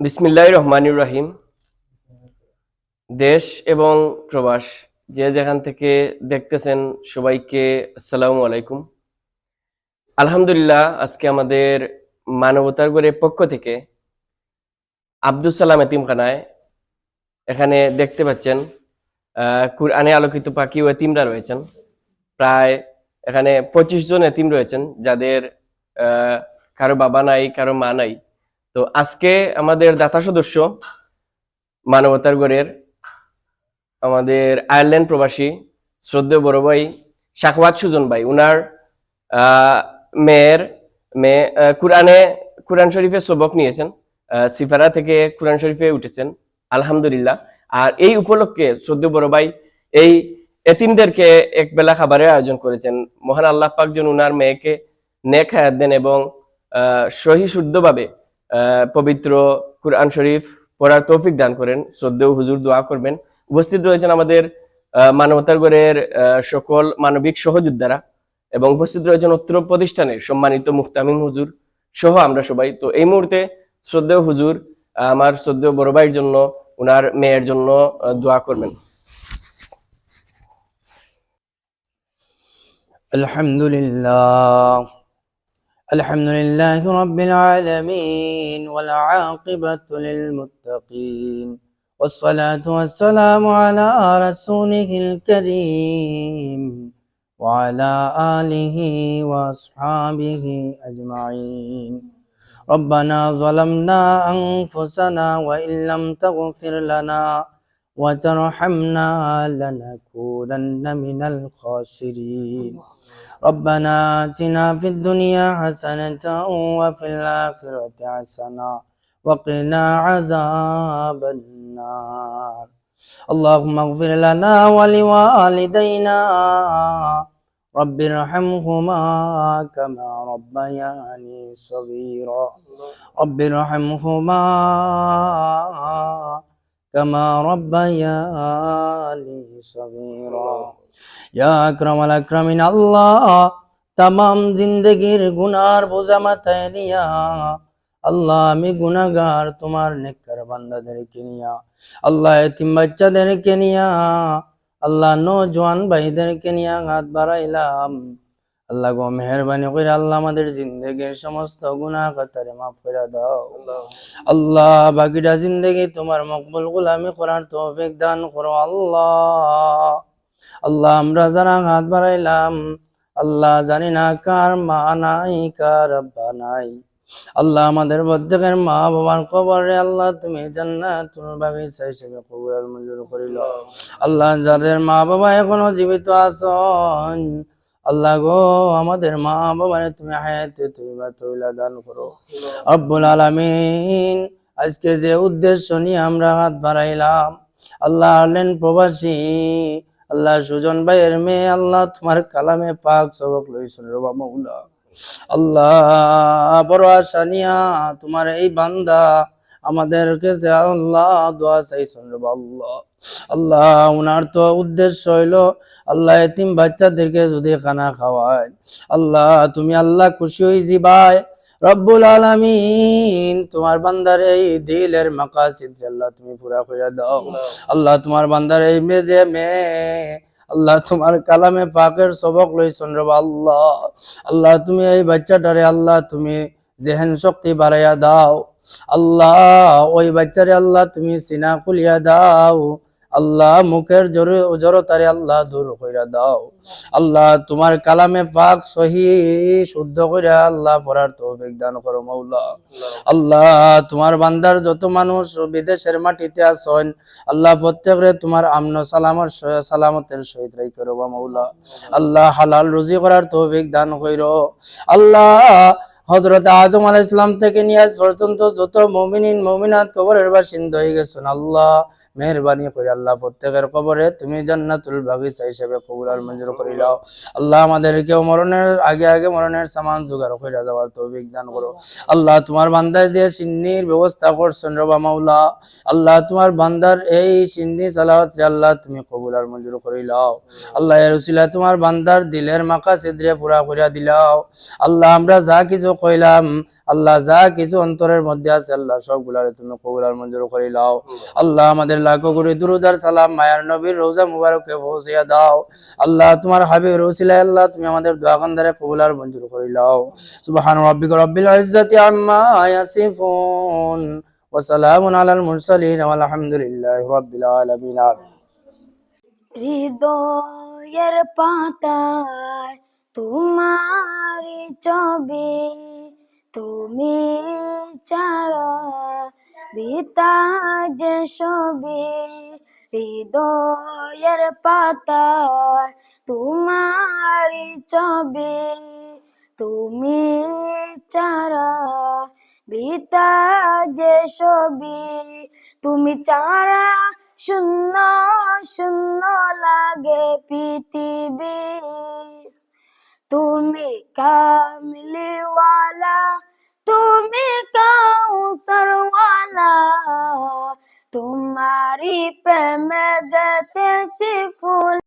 বিসমিল্লাহ রহমানুর রাহিম। দেশ এবং প্রবাস, যে যেখান থেকে দেখতেছেন সবাইকে আসসালামু আলাইকুম। আলহামদুলিল্লাহ, আজকে আমাদের মানবতার গড়ের পক্ষ থেকে আব্দুল সালাম এতিমখানায় এখানে দেখতে পাচ্ছেন কুরআনে আলোকিত পাখি ও এতিমরা রয়েছেন। প্রায় এখানে পঁচিশ জন এতিম রয়েছেন, যাদের কারও বাবা নাই, কারও মা নাই। তো আজকে আমাদের দাতা সদস্য মানবতার গড়ের আমাদের আয়ারল্যান্ড প্রবাসী শ্রদ্ধেয় বড় ভাই শাকওয়াত সুজন ভাই। উনার মেয়ের মেয়ে কোরআনে, কোরআন শরীফে সবক নিয়েছেন সিফারা থেকে কোরআন শরীফে উঠেছেন, আলহামদুলিল্লাহ। আর এই উপলক্ষে শ্রদ্ধেয় বড় ভাই এই এতিমদেরকে এক বেলা খাবারের আয়োজন করেছেন। মহান আল্লাহ পাকজন উনার মেয়েকে নেক হায়াত দেন এবং সহি শুদ্ধভাবে পবিত্র কুরআন শরীফ পড়ার তৌফিক দান করেন, শ্রদ্ধেয় হুজুর দোয়া করবেন। উপস্থিত রয়েছেন আমাদের মানবতার গড়ের সকল মানবিক সহযোদ্ধারা এবং উপস্থিত রয়েছেন উত্তর প্রতিষ্ঠানের সম্মানিত মুক্তামিম হুজুর সহ আমরা সবাই। তো এই মুহূর্তে শ্রদ্ধেয় হুজুর আমার শ্রদ্ধেয় বড় ভাইয়ের জন্য ওনার মেয়ের জন্য দোয়া করবেন। আলহামদুলিল্লাহ। الحمد لله رب العالمين والعاقبة للمتقين والصلاة والسلام على رسوله الكريم وعلى آله وأصحابه أجمعين. ربنا ظلمنا أنفسنا وإن لم تغفر لنا وترحمنا لنكونن من الخاسرين. ربنا آتنا في الدنيا حسنة وفي الآخرة حسنة وقنا عذاب النار. اللهم اغفر لنا ولوالدينا. رب ارحمهما كما ربياني صغيرا. رب ارحمهما كما ربياني صغيرا. আল্লাহ, তামাম জিন্দগির গুনার বোঝা মাথায় নিয়া, আল্লাহ আমি গুনাহগার তোমার বান্দাদেরকে নিয়া, আল্লাহ এতিম বাচ্চাদেরকে নিয়া, আল্লাহ নজওয়ান ভাইদেরকে নিয়া হাত বাড়াইলাম, আল্লাহ গো মেহরবানি করে আল্লাহ আমাদের জিন্দগির সমস্ত গুনাহ কাতারে মাফ করে দাও, আল্লাহ বাকিটা জিন্দগি তোমার মকবুল গুলামি করার তৌফিক দান করো আল্লাহ। আল্লাহ আমরা যারা হাত বাড়াইলাম, আল্লাহ জানি না কার মা নাই, কার আব্বা নাই। আল্লাহ আমাদের প্রত্যেকের মা বাবার কবরে আল্লাহ তুমি মঞ্জুর করিল। আল্লাহ যাদের মা বাবা এখনও জীবিত আছেন, আল্লাহ গো আমাদের মা বাবারে তুমি তৈলা দান করো। রব্বুল আলামিন, আজকে যে উদ্দেশ্য নিয়ে আমরা হাত বাড়াইলাম, আল্লাহ আলেন প্রবাসী। আল্লাহ সুজন ভাইয়ের মেয়ে, আল্লাহ তোমার কালামে পাক সবক লইছেন রবা মৌলা। আল্লাহ বড় আশা নিয়া তোমার এই বান্দা আমাদের কাছে আল্লাহ দোয়া চাইছেন রবা আল্লাহ। আল্লাহ উনার তো উদ্দেশ্য হইল আল্লাহ এতিম বাচ্চাদেরকে যদি খানা খাওয়ায়। আল্লাহ তুমি আল্লাহ খুশি হই জিবাই রব্বুল আলামিন তোমার বান্দার এই দিলের মাকাসিদ আল্লাহ তুমি পুরা করে দাও। আল্লাহ। তোমার বান্দার এই মেজে মেয়ে আল্লাহ তোমার কালামে পাকের সবক লইছন রব আল্লাহ। আল্লাহ তুমি এই বাচ্চাটারে আল্লাহ তুমি জেহেন শক্তি বাড়াইয়া দাও। আল্লাহ ওই বাচ্চারে আল্লাহ তুমি সিনা খুলিয়া দাও। আল্লাহ মুখের জড়তারে আল্লাহ দূর কইরা দাও। আল্লাহ তোমার কালামে পাক সহি শুদ্ধ করে আল্লাহ পড়ার তৌফিক দান করো মাওলা। আল্লাহ তোমার বান্দার যত মানুষ বিদেশের মাটিতে আছেন, আল্লাহ প্রত্যেকরে তোমার আমন সালামর সালামতের সহিত রাই করো বা মাওলা। আল্লাহ হালাল রুজি করার তৌফিক দান কইরো। আল্লাহ হজরত আদম আলাইহিস ইসলাম থেকে নিয়ে আজ পর্যন্ত যত মমিনিন, মমিনাত কবরের বাসিন্দা হয়ে গেছেন। আল্লাহ মেহরবানি করে আল্লাহ প্রত্যেকের কবরে, তুমি জান্নাতুল বাগিচা হিসেবে কবুল আর মঞ্জুর করে দাও আল্লাহ আমাদেরকেও মরণের আগে আগে মরণের সামান জোগাড় করে দেওয়ার তৌফিক দান করো। আল্লাহ তোমার বান্দার যে সিন্নির ব্যবস্থা করছেন রবা মাওলা, আল্লাহ তোমার বান্দার এই সিন্নি সালাওয়াত আল্লাহ তুমি কবুল আর মঞ্জুর করে লাও আল্লাহ এর উসিলা তোমার বান্দার দিলের মাকা সিদ্রে পুরা করিয়া দিলাও। আল্লাহ আমরা যা কিছু কইলাম, আল্লাহ যা কিছু অন্তরের মধ্যে আছে, আল্লাহ সবগুলারে তুমি কবুল আর মঞ্জুর করে লাও আল্লাহ আমাদের লাখো করে দুরুদার সালাম, মায়ার নবীর রোজা মুবারককে পৌঁছিয়া দাও। আল্লাহ, তোমার হাবিব রসিলা আল্লাহ, তুমি আমাদের দোয়া কান্দারে কবুল আর মঞ্জুর করে লাও সুবহান রাব্বিকা রব্বিল ইজ্জাতি আম্মা ইয়াসিফুন। ওয়া সালামুন আলাল মুরসালিন ওয়ালহামদুলিল্লাহি রাব্বিল আলামিন হৃদয়ের পাতায় তোমারি ছবি, তুমি চারা বিতা যে ছবি হৃদয়ের পাতায় তোমারি ছবি। তুমি চারা বিতা যে ছবি তুমি চারা শূন্য শূন্য লাগে পৃথিবী। তুমি কামলিওয়ালা